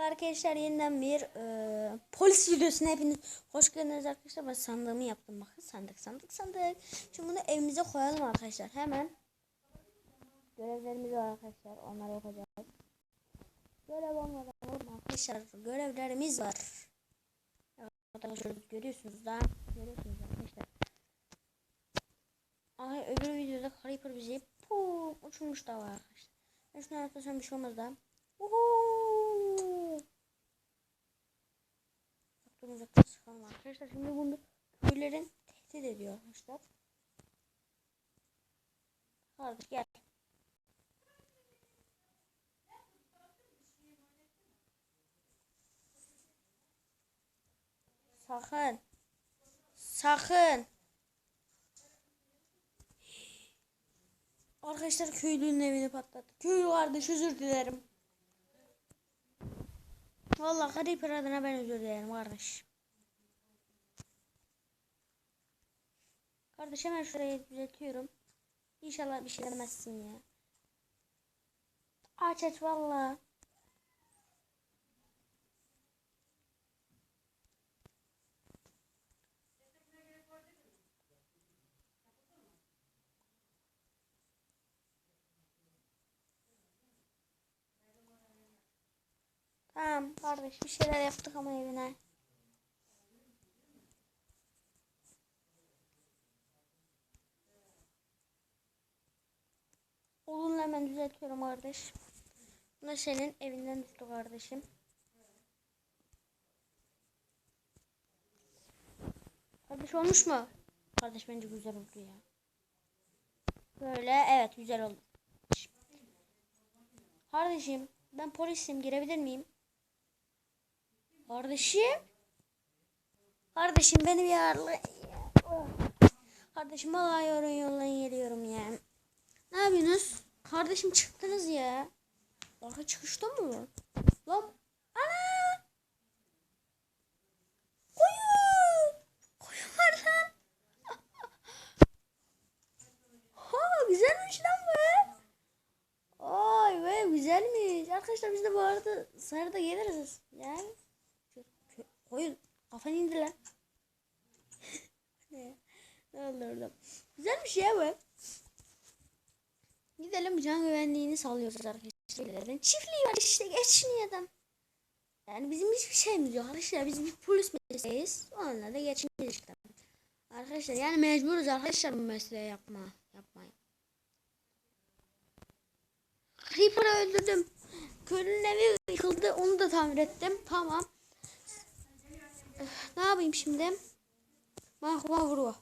Arkadaşlar yeniden bir e, polis videosuna hepiniz hoş geldiniz arkadaşlar. Ben sandığımı yaptım bakın sandık sandık sandık. Şimdi bunu evimize koyalım arkadaşlar hemen. Görevlerimiz var arkadaşlar onları yapacağız. Görev olmadan arkadaşlar görevlerimiz var. Arkadaşlar görüyorsunuz da görüyorsunuz arkadaşlar. Ay öbür videoda Creeper bizi puu, uçurmuş da var arkadaşlar. Ben şunu arkadaşlar bir şey olmaz da. Uhu. Uzaktan uzaktan çıkalım arkadaşlar. Şimdi bunu köylerin tehdit ediyor arkadaşlar. Kardeş gel. Sakın. Sakın. Arkadaşlar köylünün evini patlattı. Köylü kardeş özür dilerim. Vallahi Creeper adına ben özür dilerim kardeş. Kardeş hemen şurayı düzeltiyorum. İnşallah bir şey demezsin ya. Aç aç vallahi. Tamam kardeş bir şeyler yaptık ama evine. Oğlunla hemen düzeltiyorum kardeş. Bu da senin evinden düştü kardeşim. Kardeş olmuş mu? Kardeş bence güzel oldu ya. Böyle evet güzel oldu. Kardeşim ben polisim girebilir miyim? Kardeşim. Kardeşim beni bir ağırla. Kardeşim vallahi yorun yoldan geliyorum ya. Ne yapıyorsunuz? Kardeşim çıktınız ya. Arka çıkışta mı? Lan. Ana. Koyun. Koyun var lan. ha güzelmiş lan bu. Ay be güzelmiş. Arkadaşlar biz de bu arada sahada geliriz. Yani. Koyun kafanı indir lan. ne? Oldu orada? Güzelmiş ya bu. Gidelim can güvenliğini sağlıyoruz arkadaşlar. Çiftliği var işte geçmiyor adam. Yani bizim hiçbir şeyimiz yok arkadaşlar. Biz bir polis mesleğiyiz. Onunla da geçiniyoruz işte. Arkadaşlar yani mecburuz arkadaşlar bu mesleği yapma. Yapmayın. Creeper'ı öldürdüm. Köylünün evi yıkıldı. Onu da tamir ettim. Tamam. Ne yapayım şimdi? Mahva vuru.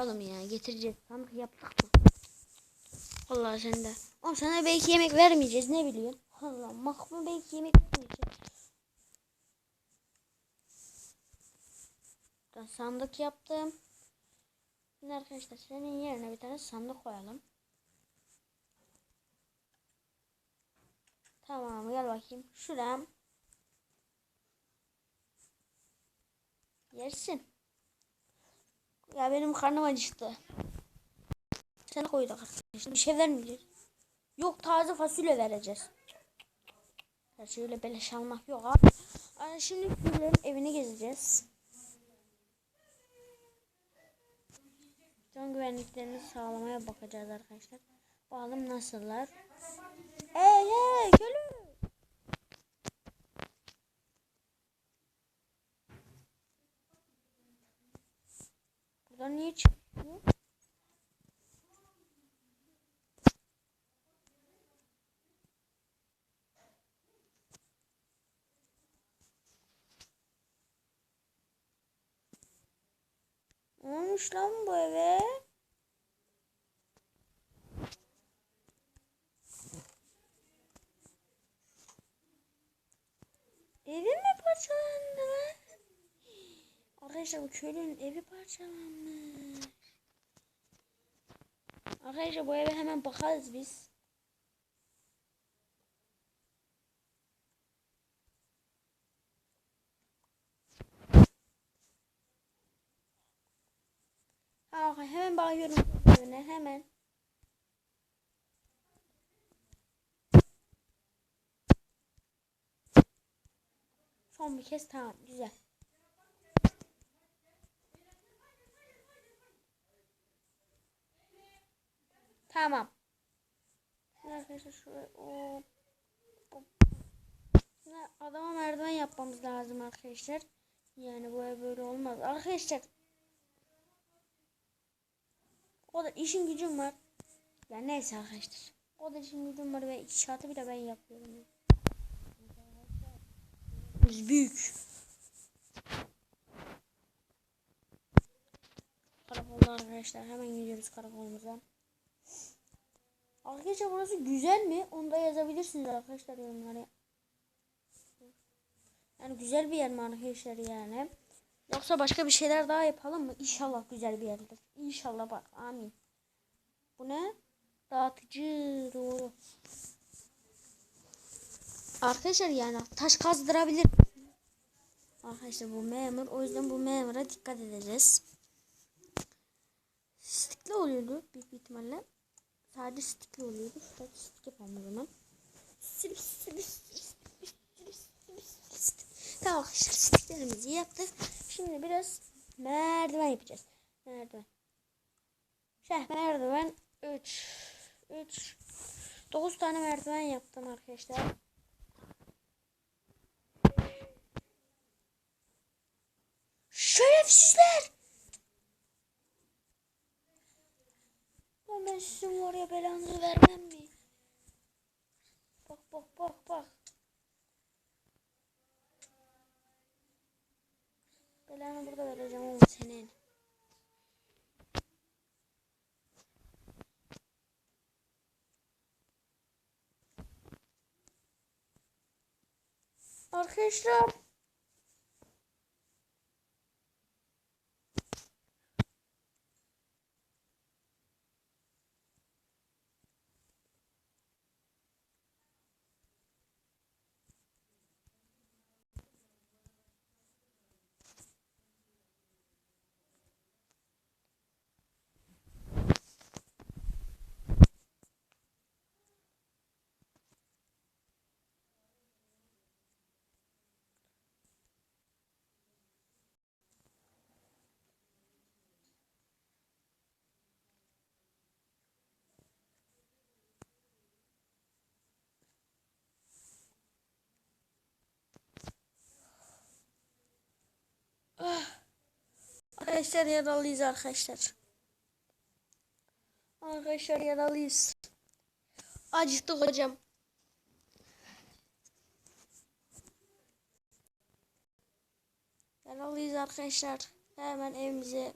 Oğlum ya getireceğiz. Sandık yaptık mı? Allah sen de. Oğlum sana belki yemek vermeyeceğiz ne biliyorsun? Allah mahva belki yemek vermeyeceğiz. Ben sandık yaptım. Şimdi arkadaşlar senin yerine bir tane sandık koyalım. Tamam gel bakayım. Şuram. Yersin. Ya benim karnım acıktı. Sen koyduk arkadaşlar. Bir şey vermeyeceğiz. Yok taze fasulye vereceğiz. Her şey öyle beleş almak yok abi. Yani şimdi Gül'ün evini gezeceğiz. Can güvenliklerini sağlamaya bakacağız arkadaşlar. Bakalım nasıllar. Hey hey gülüm. Buradan niye çıkıyor? Ne olmuş lan bu eve? Evi mi parçalandı lan? Arkadaşlar bu köylünün evi parçalanmış. Arkadaşlar bu eve hemen bakarız biz. Ha, hemen bakıyorum hemen. Son bir kez tamam güzel. Tamam. Arkadaşlar hop. Şimdi adama merdiven yapmamız lazım arkadaşlar. Yani bu böyle olmaz. Arkadaşlar o da işin gücüm var. Ya neyse arkadaşlar. O da işin gücüm var ve iki şartı bile ben yapıyorum. Biz büyük. Karakolda arkadaşlar hemen gidiyoruz karakolumuza. Arkadaşlar burası güzel mi? Onu da yazabilirsiniz arkadaşlar yorumlara. Yani güzel bir yer mi arkadaşlar yani? Yoksa başka bir şeyler daha yapalım mı? İnşallah güzel bir yerdir. İnşallah bak amin. Bu ne? Dağıtıcı doğru. Arkadaşlar yani taş kazdırabilir. Arkadaşlar bu memur. O yüzden bu memura dikkat edeceğiz. Stikli oluyordu büyük bir ihtimalle. Sadece stikli oluyordu. Şurada stik yapalım o. Tamam arkadaşlar stiklerimizi yaptık. Şimdi biraz merdiven yapacağız. Merdiven. Şey merdiven 3 3 9 tane merdiven yaptım arkadaşlar. Lan ben sizin oraya belanızı vermem mi? Bak bak bak bak. Belanı burada vereceğim oğlum senin. Arkadaşlar. Arkadaşlar yaralıyız arkadaşlar. Arkadaşlar yaralıyız. Acıktık hocam. Yaralıyız arkadaşlar. Hemen evimize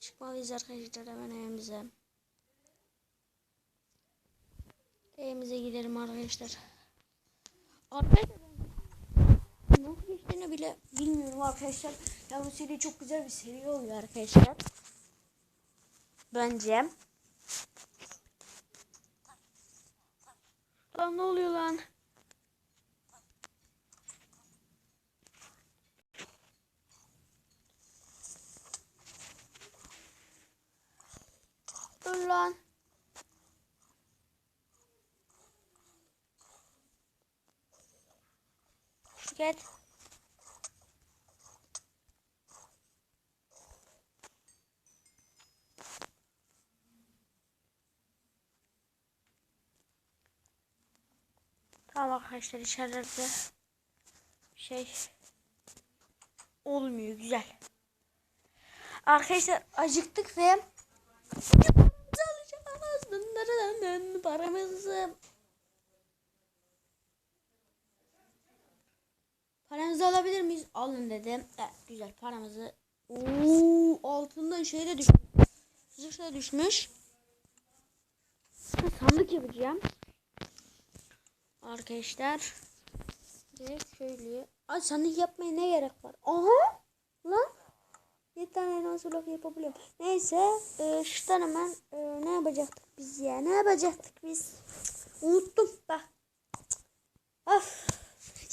çıkmalıyız arkadaşlar hemen evimize. Evimize gidelim arkadaşlar. Arkadaşlar geçtiğini bile bilmiyorum arkadaşlar. Ya bu seri çok güzel bir seri oluyor arkadaşlar. Bence. Lan ne oluyor lan? Dur lan. Gel. Tamam arkadaşlar içeride şey olmuyor güzel. Arkadaşlar acıktık ve alacağız. Paramızı Paranızı alabilir miyiz? Alın dedim. Evet güzel paramızı. Oo, altından şey de düşmüş. Zırh düşmüş. Sandık yapacağım. Arkadaşlar. Direkt şöyle. Ay sandık yapmaya ne gerek var? Aha. Lan. Bir tane elmas blok yapabiliyorum. Neyse. E, şuradan hemen e, ne yapacaktık biz ya? Ne yapacaktık biz? Unuttum. Bak. Of.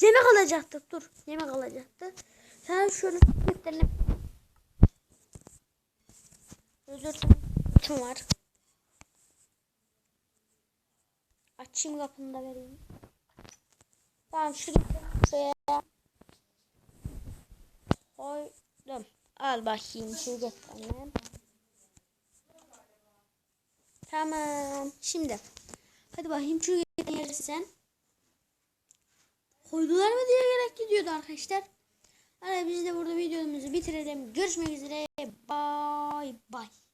Yemek alacaktık. Dur. Yemek alacaktık. Sen şöyle defterine Özür dilerim. var. Açayım kapını da vereyim. Tamam şuraya koydum. Al bakayım şuraya tamam. Tamam. Şimdi hadi bakayım şuraya yersen. Koydular mı diye gerek gidiyordu arkadaşlar. Hadi biz de burada videomuzu bitirelim. Görüşmek üzere. Bye bye.